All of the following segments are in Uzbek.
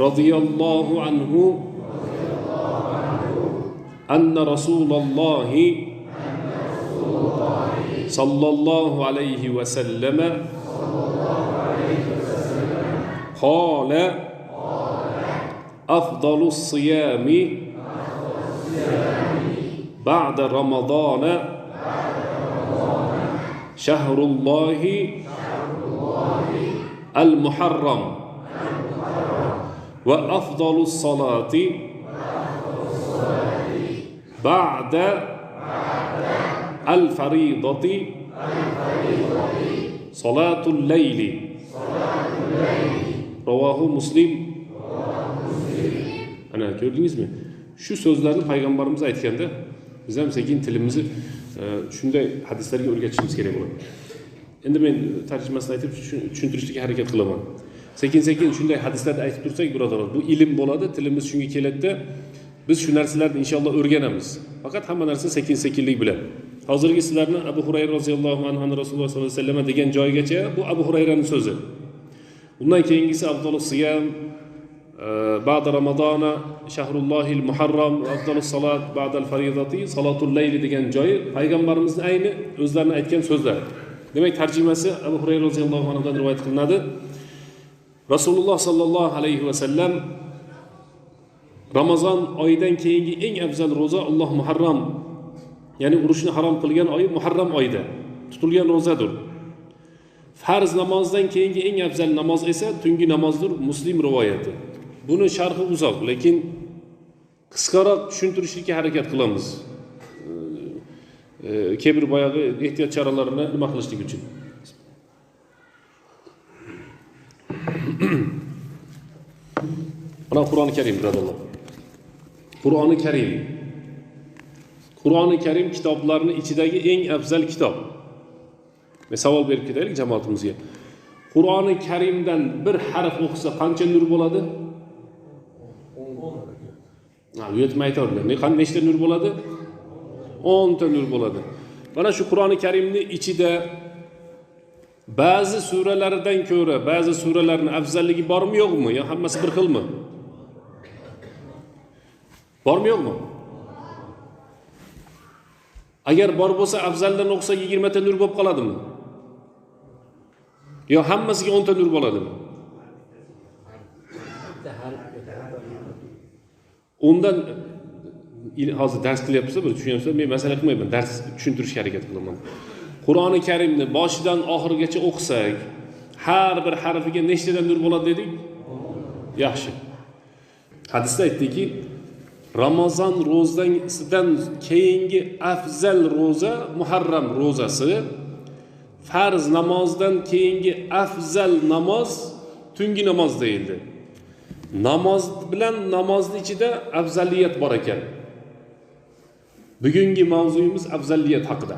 رضي الله عنه أن رسول الله صلى الله عليه وسلم قال أفضل الصيام بعد رمضان شهر الله المحرم. وأفضل الصلاة بعد الفريضة صلاة الليل Ravahu Muslim. Ana gördünüz mü? Şu sözlerini Peygamberimiz aytganda biz ham sekin tilimizni e, shunday hadislarga o'rgatishimiz kerak bo'ladi. Endi men tarjimasini aytib tushuntirishga harakat qilaman. Sekin sekin shunday hadislarni aytib tursak, birodarlar, bu ilm bo'ladi, tilimiz shunga keladida biz shu narsalarni inshaalloh o'rganamiz. Faqat hamma narsa sekin sekinlik bilan. Hozirgi sizlarni Abu Hurayra roziyallohu anhu Rasululloh sollallohu alayhi vasallam degan joygacha bu Abu Hurayraning so'zi. Undan keyingisi Abdulloh Siyam بعد رمضان شهر الله المحرم أفضل الصلاة بعد الفريضة صلاة الليل degan joyi payg'ambarimizni ayni o'zlarini aytgan so'zlar demak tarjimasi abu hurayra roziyallohu anhudan rivoyat qilinadi Rasululloh sollallohu alayhi vasallam ramazon oyidan keyingi eng afzal ro'za alloh muharram ya'ni urushni harom qilgan oyi muharram oyida tutilgan ro'zadir farz namozdan keyingi eng afzal namoz esa tungi namozdir muslim rivoyati. Buni sharhi uzoq lekin qisqaroq tushuntirishlikka harakat qilamiz. E, kebir boyag'i ehtiyot choralarini nima qilishlik uchun? mana qur'oni karim birodarlar. Qur'oni karim. Qur'oni karim kitoblarni ichidagi eng afzal kitob. Men savol berib ketaylik jamoatimizga. Qur'oni karimdan bir harf o'qisa qancha nur bo'ladi? Bu yerda nechta nur bo'ladi? O'nta nur bo'ladi. Mana shu qur'oni karimni ichida ba'zi suralaridan ko'ra ba'zi suralarni afzalligi bormi yo'qmi yo hammasi bir xilmi? Bormi yo'qmi? Agar bor bo'lsa afzaldan o'qisa yigirmata nur bo'lib qoladimi? Yo hammasiga o'nta nur bo'ladimi? Undan hozir dars qilyapmiz bir tushunyapsizlar men masala qilmayman dars tushuntirishga harakat qilaman. Qur'oni karimni boshidan oxirigacha o'qisak har bir harfiga nechtadan nur bo'ladi dedik? Yaxshi. Hadisda aytdiki ramazon ro'zasidan keyingi afzal ro'za muharram ro'zasi. Farz namozdan keyingi afzal namoz tungi namoz deyildi. Namoz bilan namozni ichida afzalliyat bor ekan. Bugungi mavzuyimiz afzalliyat haqida.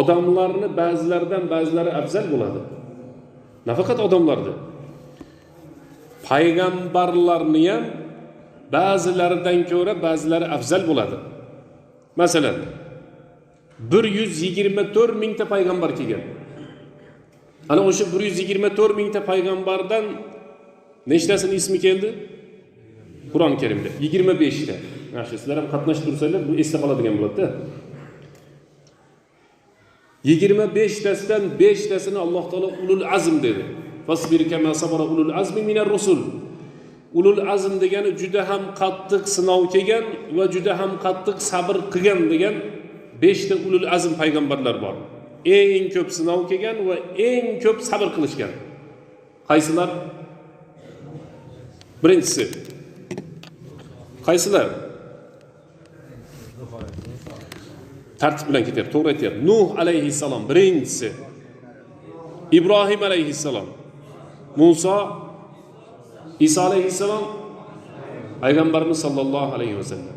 Odamlarni ba'zilaridan ba'zilari afzal bo'ladi nafaqat odamlarni payg'ambarlarni ham ba'zilaridan ko'ra ba'zilari afzal bo'ladi masalan bir yuz yigirma to'rt mingta payg'ambar kelgan ana o'sha bir yuz yigirma to'rt mingta payg'ambardan nechtasini ismi keldi qur'oni karimda yigirma beshta yaxshi sizlar ham qatnashib tursanglar bu esda qoladigan bo'ladida yigirma beshtasidan beshtasini alloh taolo ulul azm dedi. Ulul azmi minar rusul. Ulul azm degani juda ham qattiq sinov kelgan va juda ham qattiq sabr qilgan degan beshta ulul azm payg'ambarlar bor. Eng ko'p sinov kelgan va eng ko'p sabr qilishgan. Qaysilar? Birinchisi. Qaysilar? Tartib bilan ketyapti to'g'ri aytyapti nuh alayhissalom birinchisi ibrohim alayhissalom muso iso alayhissalom payg'ambarimiz sollallohu alayhi vasallam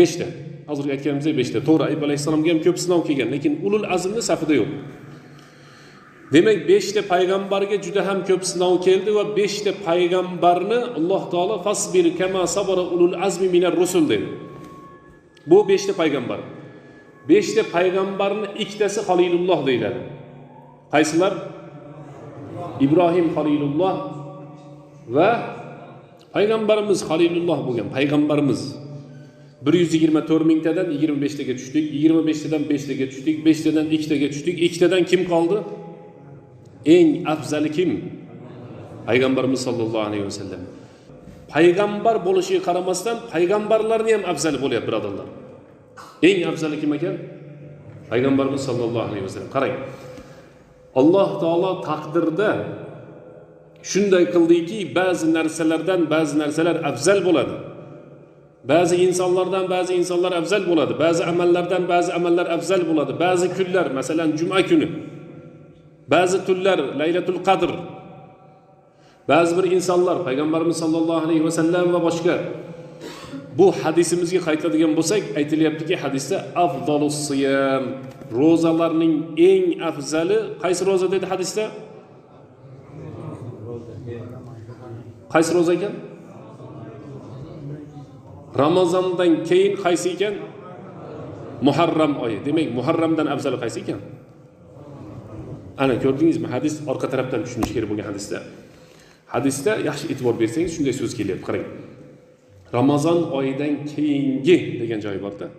beshta hozirgi aytganimizdek beshta to'g'ri ayb alayhissalomga ham ko'p sinov kelgan lekin ulul azmni safida yo'q demak beshta payg'ambarga juda ham ko'p sinov keldi va beshta payg'ambarni alloh taolo fasbir kama sabara ulul azmi minar rusul dedi bu beshta payg'ambar. Beshta payg'ambarni ikkitasi halilulloh deyiladi. Qaysilar? Ibrohim halilulloh va payg'ambarimiz halilulloh bo'lgan payg'ambarimiz. Bir yuz yigirma to'rt mingtadan yigirma beshtaga tushdik yigirma beshtadan beshtaga tushdik beshtadan ikkitaga tushdik. Ikkitadan kim qoldi? Eng afzali kim? Payg'ambarimiz sollallohu alayhi vasallam. Payg'ambar bo'lishiga qaramasdan payg'ambarlarni ham afzali bo'lyapti birodarlar. Eng afzali kim ekan payg'ambarimiz sollallohu alayhi vasallam. Qarang. Alloh taolo taqdirda shunday qildiki ba'zi narsalardan ba'zi narsalar afzal bo'ladi. Ba'zi insonlardan ba'zi insonlar afzal bo'ladi. Ba'zi amallardan ba'zi amallar afzal bo'ladi. Ba'zi kunlar masalan juma kuni. Ba'zi tunlar laylatul qadr. Ba'zi bir insonlar payg'ambarimiz sollallohu alayhi vasallam va boshqa bu hadisimizga qaytadigan bo'lsak aytilyaptiki hadisda afzolus siyam ro'zalarning eng afzali qaysi ro'za dedi hadisda? Qaysi ro'za ekan? Ramazondan keyin qaysi ekan? Muharram oyi. Demak muharramdan afzali qaysi ekan? Ana ko'rdingizmi? Hadis orqa tarafdan tushunish kerak bo'lgan hadisda. Hadisda yaxshi e'tibor bersangiz shunday so'z kelyapti. Qarang. Ramazon oyidan keyingi degan joyi borda.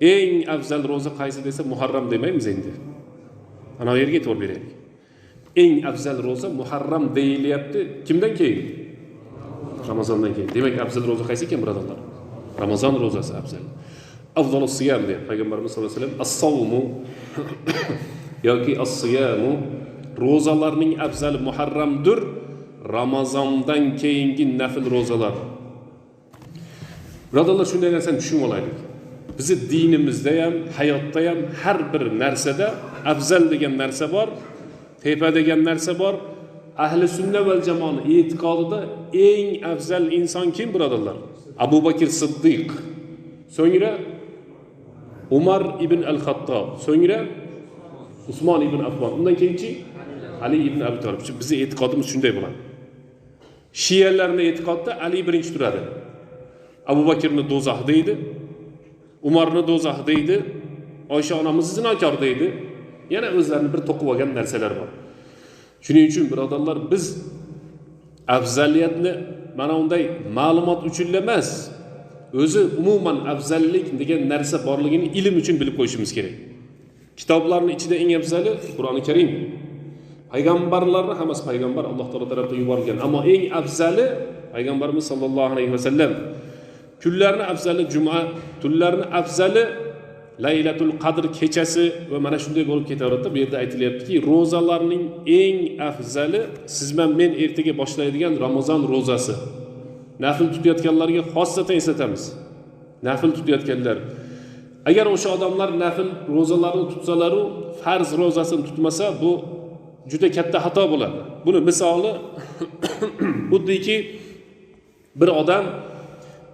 Eng afzal ro'za qaysi desa muharram demaymiz endi. Ana yerga e'tibor beraylik. Eng afzal ro'za muharram deyilyapti. Kimdan keyin? Ramazondan keyin. Demak afzal ro'za qaysi ekan birodarlar? Ramazon ro'zasi afzal. Afzal siyam deyapti payg'ambarimiz sallallohu alayhi vasallam as-savmu yoki as-siyamu ro'zalarning afzali muharramdir. Ramazondan keyingi nafl ro'zalar birodarlar shunday narsani tushunib olaylik bizni dinimizda ham hayotda ham har bir narsada afzal degan narsa bor tepa degan narsa bor ahli sunna val jamoani e'tiqodida eng afzal inson kim birodarlar abu bakr siddiq. So'ngra umar ibn al xattob so'ngra usmon ibn affon undan keyinchi ali ibn abi tolib bizni e'tiqodimiz shunday bo'ladi. Shiyalarni e'tiqodida ali birinchi turadi abu bakrni do'zax deydi umarni do'zax deydi oysha onamiz zinokor deydi. Yana o'zlarini bir to'qib olgan narsalar bor. Shuning uchun birodarlar biz afzaliyatni mana unday ma'lumot uchun emas o'zi umuman afzallik degan narsa borligini ilm uchun bilib qo'yishimiz kerak. Kitoblarni ichida eng afzali qur'oni karim. Payg'ambarlarni hammasi payg'ambar alloh taolo tarafidan yuborilgan. Ammo eng afzali payg'ambarimiz sollallohu alayhi vasallam kunlarni afzali juma tunlarni afzali laylatul qadr kechasi va mana shunday bo'lib ketaveradida bu yerda aytilyaptiki ro'zalarning eng afzali siz bilan men ertaga boshlaydigan ramazon ro'zasi. Nafl tutayotganlarga xossatan eslatamiz. Nafl tutayotganlar. Agar o'sha odamlar nafl ro'zalarini tutsalaru farz ro'zasini tutmasa bu juda katta xato bo'ladi. Buni misoli xuddiki bir odam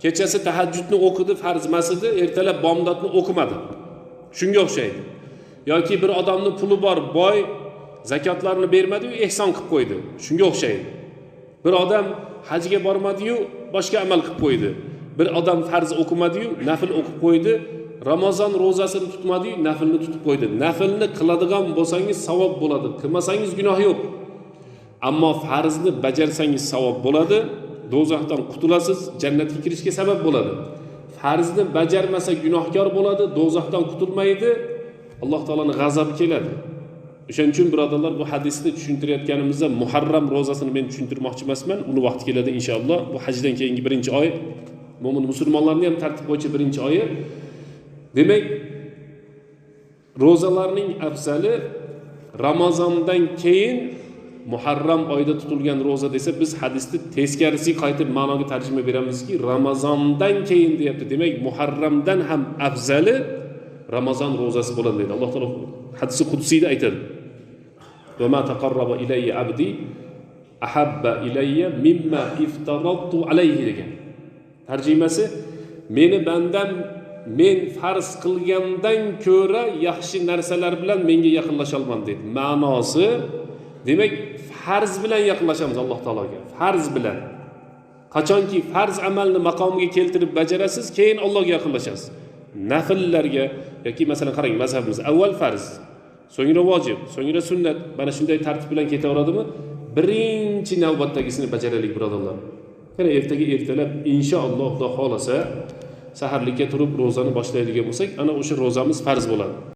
kechasi tahajjudni o'qidi farz emas edi ertalab bomdodni o'qimadi. Shunga o'xshaydi. Yoki bir odamni puli bor boy zakotlarni bermadiyu ehson qilib qo'ydi. Shunga o'xshaydi. Bir odam hajga bormadiyu boshqa amal qilib qo'ydi. Bir odam farz o'qimadiyu nafl o'qib qo'ydi. Ramazon ro'zasini tutmadiyu naflni tutib qo'ydi. Naflni qiladigan bo'lsangiz savob bo'ladi qilmasangiz gunoh yo'q. Ammo farzni bajarsangiz savob bo'ladi. Do'zaxdan qutulasiz jannatga kirishga sabab bo'ladi. Farzni bajarmasa gunohkor bo'ladi do'zaxdan qutulmaydi alloh taoloni g'azabi keladi. O'shaning uchun birodarlar bu hadisni tushuntirayotganimizda muharram ro'zasini men tushuntirmoqchi emasman. Uni vaqti keladi inshaalloh. Bu hajdan keyingi birinchi oy. Mo'min musulmonlarni ham tartib bo'yicha birinchi oyi. Demak ro'zalarning afzali ramazondan keyin muharram oyida tutilgan ro'za desa biz hadisni teskarisiga qaytib ma'noga tarjima beramizki ramazondan keyin deyapti demak muharramdan ham afzali ramazon ro'zasi bo'ladi deydi alloh taolo hadisi qudsiyda aytadi وما تقرب إلي عبدي أحب إلي مما افترضت عليه degan tarjimasi meni bandam men farz qilgandan ko'ra yaxshi narsalar bilan menga yaqinlasholman deydi ma'nosi demak farz bilan yaqinlashamiz alloh taologa. Farz bilan. Qachonki farz amalni maqomiga keltirib bajarasiz keyin allohga yaqinlashasiz. Nafllarga yoki masalan qarang mazhabimiz avval farz so'ngra vojib so'ngra sunnat. Mana shunday tartib bilan ketaveradimi birinchi navbatdagisini bajaraylik birodarlar. Yana ertaga ertalab inshaalloh xudo xohlasa saharlikka turib ro'zani boshlaydigan bo'lsak ana o'sha ro'zamiz farz bo'ladi.